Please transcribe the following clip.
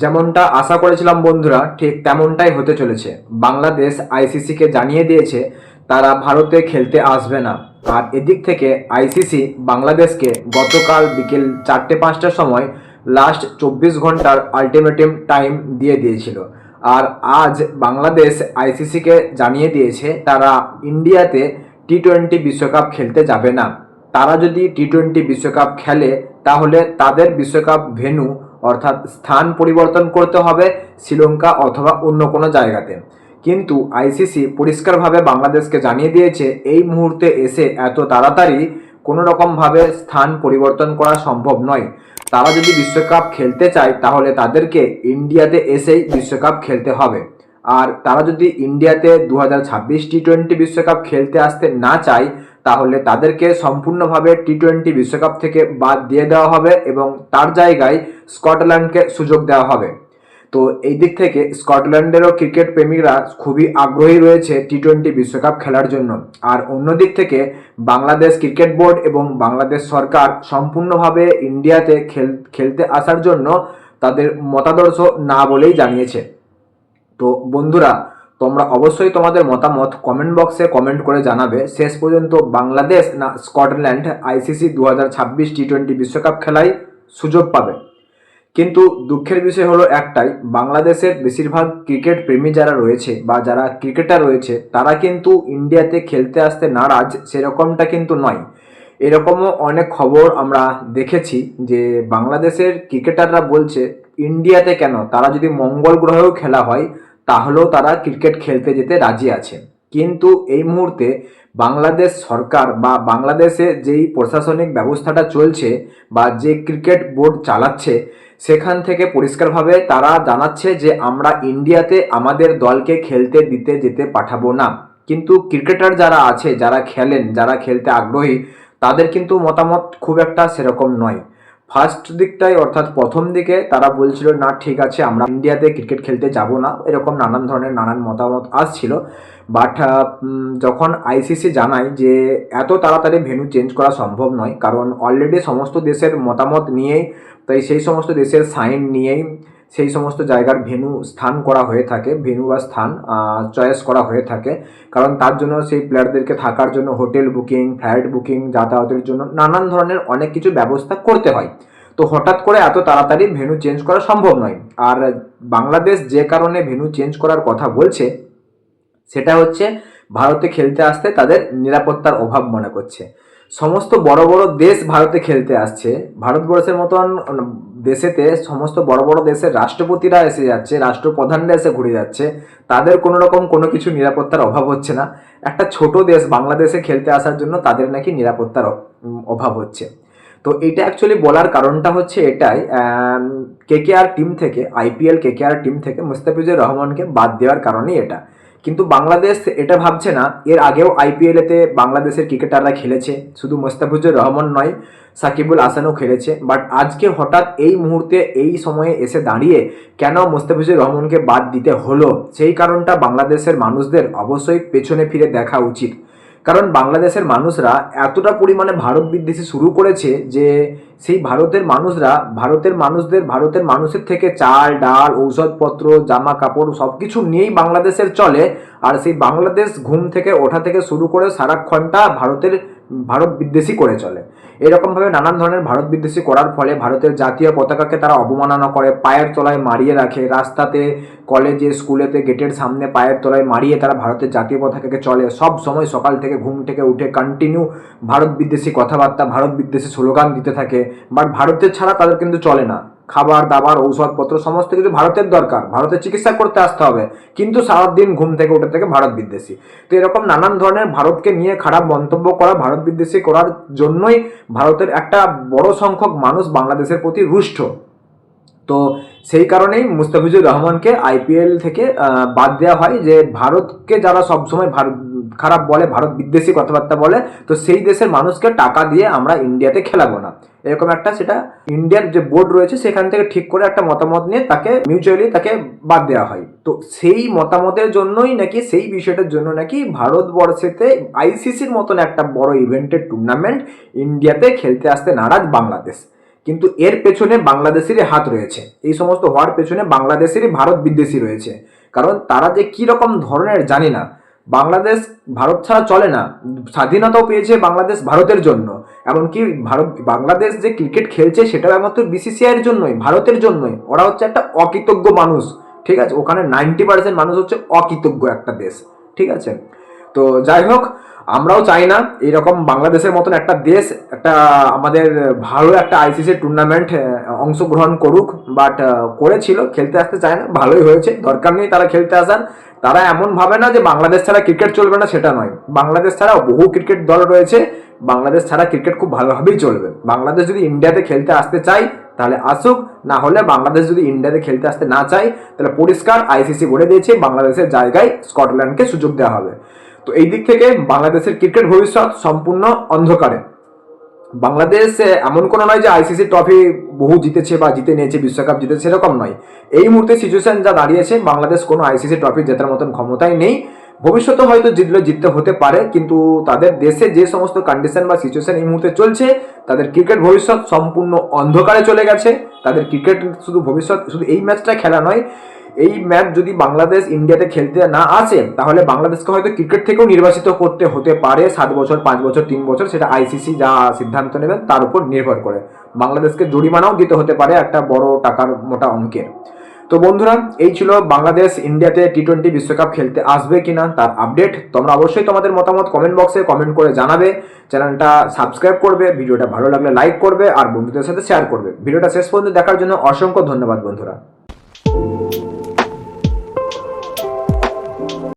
যেমনটা আশা করেছিলাম বন্ধুরা, ঠিক তেমনটাই হতে চলেছে। বাংলাদেশ আইসিসিকে জানিয়ে দিয়েছে, তারা ভারতে খেলতে আসবে না। আর এদিক থেকে আইসিসি বাংলাদেশকে গতকাল বিকেল চারটে পাঁচটার সময় লাস্ট চব্বিশ ঘণ্টার আলটিমেটাম টাইম দিয়ে দিয়েছিল। আর আজ বাংলাদেশ আইসিসিকে জানিয়ে দিয়েছে, তারা ইন্ডিয়াতে টি টোয়েন্টি বিশ্বকাপ খেলতে যাবে না। তারা যদি টি টোয়েন্টি বিশ্বকাপ খেলে, তাহলে তাদের বিশ্বকাপ ভেন্যু অর্থাৎ স্থান পরিবর্তন করতে হবে শ্রীলঙ্কা অথবা অন্য কোনো জায়গাতে। কিন্তু আইসিসি পরিষ্কারভাবে বাংলাদেশকে জানিয়ে দিয়েছে, এই মুহূর্তে এসে এত তাড়াতাড়ি কোনো রকমভাবে স্থান পরিবর্তন করা সম্ভব নয়। তারা যদি বিশ্বকাপ খেলতে চায়, তাহলে তাদেরকে ইন্ডিয়াতে এসেই বিশ্বকাপ খেলতে হবে। আর তারা যদি ইন্ডিয়াতে দু হাজার ছাব্বিশ টি টোয়েন্টি বিশ্বকাপ খেলতে আসতে না চায় তাহলে তাদেরকে সম্পূর্ণভাবে টি টোয়েন্টি বিশ্বকাপ থেকে বাদ দিয়ে দেওয়া হবে এবং তার জায়গায় স্কটল্যান্ডকে সুযোগ দেওয়া হবে। তো এই দিক থেকে স্কটল্যান্ডেরও ক্রিকেট প্রেমিকরা খুবই আগ্রহী রয়েছে টি টোয়েন্টি বিশ্বকাপ খেলার জন্য। আর অন্য দিক থেকে বাংলাদেশ ক্রিকেট বোর্ড এবং বাংলাদেশ সরকার সম্পূর্ণভাবে ইন্ডিয়াতে খেল, খেলতে আসার জন্য তাদের মতাদর্শ না বলেই জানিয়েছে। তো বন্ধুরা তোমরা অবশ্যই তোমাদের মতামত কমেন্ট বক্সে কমেন্ট করে জানাবে। শেষ পর্যন্ত বাংলাদেশ না স্কটল্যান্ড আইসিসি দু হাজার ছাব্বিশ টি টোয়েন্টি বিশ্বকাপ খেলায় সুযোগ পাবে। কিন্তু দুঃখের বিষয় হলো একটাই, বাংলাদেশের বেশিরভাগ ক্রিকেট প্রেমী যারা রয়েছে বা যারা ক্রিকেটার রয়েছে, তারা কিন্তু ইন্ডিয়াতে খেলতে আসতে নারাজ সেরকমটা কিন্তু নয়। এরকমও অনেক খবর আমরা দেখেছি যে বাংলাদেশের ক্রিকেটাররা বলছে, ইন্ডিয়াতে কেন? তারা যদি মঙ্গল গ্রহেও খেলা হয় তাহলেও তারা ক্রিকেট খেলতে যেতে রাজি আছে। কিন্তু এই মুহূর্তে বাংলাদেশ সরকার বা বাংলাদেশে যেই প্রশাসনিক ব্যবস্থাটা চলছে বা যে ক্রিকেট বোর্ড চালাচ্ছে, সেখান থেকে পরিষ্কারভাবে তারা জানাচ্ছে যে আমরা ইন্ডিয়াতে আমাদের দলকে খেলতে দিতে যেতে পাঠাবো না। কিন্তু ক্রিকেটার যারা আছে, যারা খেলেন, যারা খেলতে আগ্রহী, তাদের কিন্তু মতামত খুব একটা সেরকম নয়। ফার্স্ট দিকটাই অর্থাৎ প্রথম দিকে তারা বলছিল, না, ঠিক আছে, আমরা ইন্ডিয়াতে ক্রিকেট খেলতে যাব না। এরকম নানান ধরনের নানান মতামত আসছিল। বাট যখন আইসিসি জানায় যে এত তাড়াতাড়ি ভেন্যু চেঞ্জ করা সম্ভব নয়, কারণ অলরেডি সমস্ত দেশের মতামত নিয়েই, তাই সেই সমস্ত দেশের সাইন নিয়েই সেই সমস্ত জায়গার ভেন্যু স্থান করা হয়ে থাকে ভেন্যু বা স্থান চয়েস করা হয়ে থাকে। কারণ তার জন্য সেই প্লেয়ারদেরকে থাকার জন্য হোটেল বুকিং, ফ্লাইট বুকিং, যাতায়াতের জন্য নানান ধরনের অনেক কিছু ব্যবস্থা করতে হয়। তো হঠাৎ করে এত তাড়াতাড়ি ভেন্যু চেঞ্জ করা সম্ভব নয়। আর বাংলাদেশ যে কারণে ভেন্যু চেঞ্জ করার কথা বলছে, সেটা হচ্ছে ভারতে খেলতে আসতে তাদের নিরাপত্তার অভাব মনে করছে। সমস্ত বড় বড় দেশ ভারতে খেলতে আসছে। ভারতবর্ষের মতন দেশেতে সমস্ত বড় বড় দেশের রাষ্ট্রপতিরা এসে যাচ্ছে, রাষ্ট্রপ্রধানরা এসে ঘুরে যাচ্ছে। তাদের কোনো রকম কোনো কিছু নিরাপত্তার অভাব হচ্ছে না। একটা ছোট দেশ বাংলাদেশে খেলতে আসার জন্য তাদের নাকি নিরাপত্তার অভাব হচ্ছে। তো এটা অ্যাকচুয়ালি বলার কারণটা হচ্ছে এটাই কেকেআর টিম থেকে আইপিএল কেকেআর টিম থেকে মুস্তাফিজুর রহমানকে বাদ দেওয়ার কারণেই এটা। কিন্তু বাংলাদেশ এটা ভাবছে না। এর আগেও আইপিএলেতে বাংলাদেশের ক্রিকেটাররা খেলেছে। শুধু মোস্তাফিজুর রহমান নয়, সাকিবুল আসানও খেলেছে। বাট আজকে হঠাৎ এই মুহূর্তে, এই সময়ে এসে দাঁড়িয়ে কেন মোস্তাফিজুর রহমানকে বাদ দিতে হলো? সেই কারণটা বাংলাদেশের মানুষদের অবশ্যই পেছনে ফিরে দেখা উচিত। কারণ বাংলাদেশের মানুষরা এতটা পরিমাণে ভারত বিদ্বেষী শুরু করেছে যে সেই ভারতের মানুষরা, ভারতের মানুষদের, ভারতের মানুষের থেকে চাল, ডাল, ঔষধপত্র জামা কাপড় সব কিছু নিয়েই বাংলাদেশের চলে। আর সেই বাংলাদেশ ঘুম থেকে, ওঠা থেকে শুরু করে সারাক্ষণটা ভারতের ভারত বিদ্বেষী করে চলে। এরকমভাবে নানান ধরনের ভারত বিদ্বেষী করার ফলে ভারতের জাতীয় পতাকাকে তারা অবমাননা করে, পায়ের তলায় মারিয়ে রাখে, রাস্তাতে, কলেজে, স্কুলেতে গেটের সামনে পায়ের তলায় মারিয়ে তারা ভারতের জাতীয় পতাকাকে চলে। সব সময় সকাল থেকে ঘুম থেকে উঠে কন্টিনিউ ভারত বিদ্বেষী কথাবার্তা, ভারত বিদ্বেষী স্লোগান দিতে থাকে বাট ভারতের ছাড়া তাদের কিন্তু চলে না। খাবার, দাবার, ঔষধপত্র, সমস্ত কিছু ভারতের দরকার। ভারতের চিকিৎসা করতে আসতে হবে। কিন্তু সারাদিন ঘুম থেকে উঠে থেকে ভারত বিদ্বেষী। তো এরকম নানান ধরনের ভারতকে নিয়ে খারাপ মন্তব্য করা, ভারত বিদ্বেষী করার জন্যই ভারতের একটা বড় সংখ্যক মানুষ বাংলাদেশের প্রতি রুষ্ট। তো সেই কারণেই মুস্তাফিজুর রহমানকে আইপিএল থেকে বাদ দেওয়া হয় যে ভারতকে যারা সবসময় ভারত খারাপ বলে, ভারত বিদ্বেষী কথাবার্তা বলে, তো সেই দেশের মানুষকে টাকা দিয়ে আমরা ইন্ডিয়াতে খেলাবো না। এরকম একটা সেটা ইন্ডিয়ার যে বোর্ড রয়েছে, সেখান থেকে ঠিক করে একটা মতামত নিয়ে তাকে মিউচুয়ালি তাকে বাদ দেওয়া হয়। তো সেই মতামতের জন্যই নাকি, সেই বিষয়টার জন্য নাকি ভারতবর্ষেতে আইসিসির মতন একটা বড় ইভেন্টের টুর্নামেন্ট ইন্ডিয়াতে খেলতে আসতে নারাজ বাংলাদেশ। কিন্তু এর পেছনে বাংলাদেশেরই হাত রয়েছে। এই সমস্ত হওয়ার পেছনে বাংলাদেশেরই ভারত বিদ্বেষী রয়েছে। কারণ তারা যে কি রকম ধরনের জানি না। বাংলাদেশ ভারত ছাড়া চলে না। স্বাধীনতাও পেয়েছে বাংলাদেশ ভারতের জন্য। এমনকি ভারত, বাংলাদেশ যে ক্রিকেট খেলছে সেটাও একমাত্র বিসিসিআইয়ের জন্যই, ভারতের জন্যই। ওরা হচ্ছে একটা অকৃতজ্ঞ মানুষ, ঠিক আছে? ওখানে নাইনটি পার্সেন্ট মানুষ হচ্ছে অকৃতজ্ঞ একটা দেশ, ঠিক আছে? তো যাই হোক, আমরাও চাই না এরকম বাংলাদেশের মতন একটা দেশ, একটা আমাদের ভালো একটা আইসিসি টুর্নামেন্ট অংশগ্রহণ করুক। বাট করেছিল, খেলতে আসতে চায় না, ভালোই হয়েছে। দরকার নেই তারা খেলতে আসার তারা এমন ভাবে না যে বাংলাদেশ ছাড়া ক্রিকেট চলবে না, সেটা নয়। বাংলাদেশ ছাড়া বহু ক্রিকেট দল রয়েছে। বাংলাদেশ ছাড়া ক্রিকেট খুব ভালোভাবেই চলবে। বাংলাদেশ যদি ইন্ডিয়াতে খেলতে আসতে চায়, তাহলে আসুক। না হলে বাংলাদেশ যদি ইন্ডিয়াতে খেলতে আসতে না চায়, তাহলে পরিষ্কার আইসিসি বলে দিয়েছে। বাংলাদেশের জায়গায় স্কটল্যান্ডকে সুযোগ দেওয়া হবে। তো এই দিক থেকে বাংলাদেশের ক্রিকেট ভবিষ্যৎ সম্পূর্ণ অন্ধকারে। বাংলাদেশ এমন কোনো নয় যে আইসিসি ট্রফি বহু জিতেছে বা জিতে নিয়েছে, বিশ্বকাপ জিতেছে, সেরকম নয়। এই মুহূর্তে সিচুয়েশন যা দাঁড়িয়েছে, বাংলাদেশ কোনো আইসিসি ট্রফি জেতার মতন ক্ষমতাই নেই। ভবিষ্যতে হয়তো জিতলে জিততে হতে পারে, কিন্তু তাদের দেশে যে সমস্ত কন্ডিশন বা সিচুয়েশন এই মুহূর্তে চলছে, তাদের ক্রিকেট ভবিষ্যৎ সম্পূর্ণ অন্ধকারে চলে গেছে। তাদের ক্রিকেট শুধু ভবিষ্যৎ, শুধু এই ম্যাচটা খেলা নয় এই ম্যাচ যদি বাংলাদেশ, ইন্ডিয়াতে খেলতে না আসে, তাহলে বাংলাদেশকে হয়তো ক্রিকেট থেকেও নির্বাচিত করতে হতে পারে, সাত বছর, পাঁচ বছর, তিন বছর, সেটা আইসিসি যা সিদ্ধান্ত নেবেন, তার উপর নির্ভর করে। বাংলাদেশকে জরিমানাও দিতে হতে পারে একটা বড় টাকার মোটা অঙ্কের। তো বন্ধুরা, এই ছিল বাংলাদেশ, ইন্ডিয়াতে টি টোয়েন্টি বিশ্বকাপ খেলতে আসবে কিনা তার আপডেট তোমরা অবশ্যই তোমাদের মতামত কমেন্ট বক্সে কমেন্ট করে জানাবে। চ্যানেলটা সাবস্ক্রাইব করবে, ভিডিওটা ভালো লাগলে লাইক করবে, আর বন্ধুদের সাথে শেয়ার করবে। ভিডিওটা শেষ পর্যন্ত দেখার জন্য অসংখ্য ধন্যবাদ, বন্ধুরা।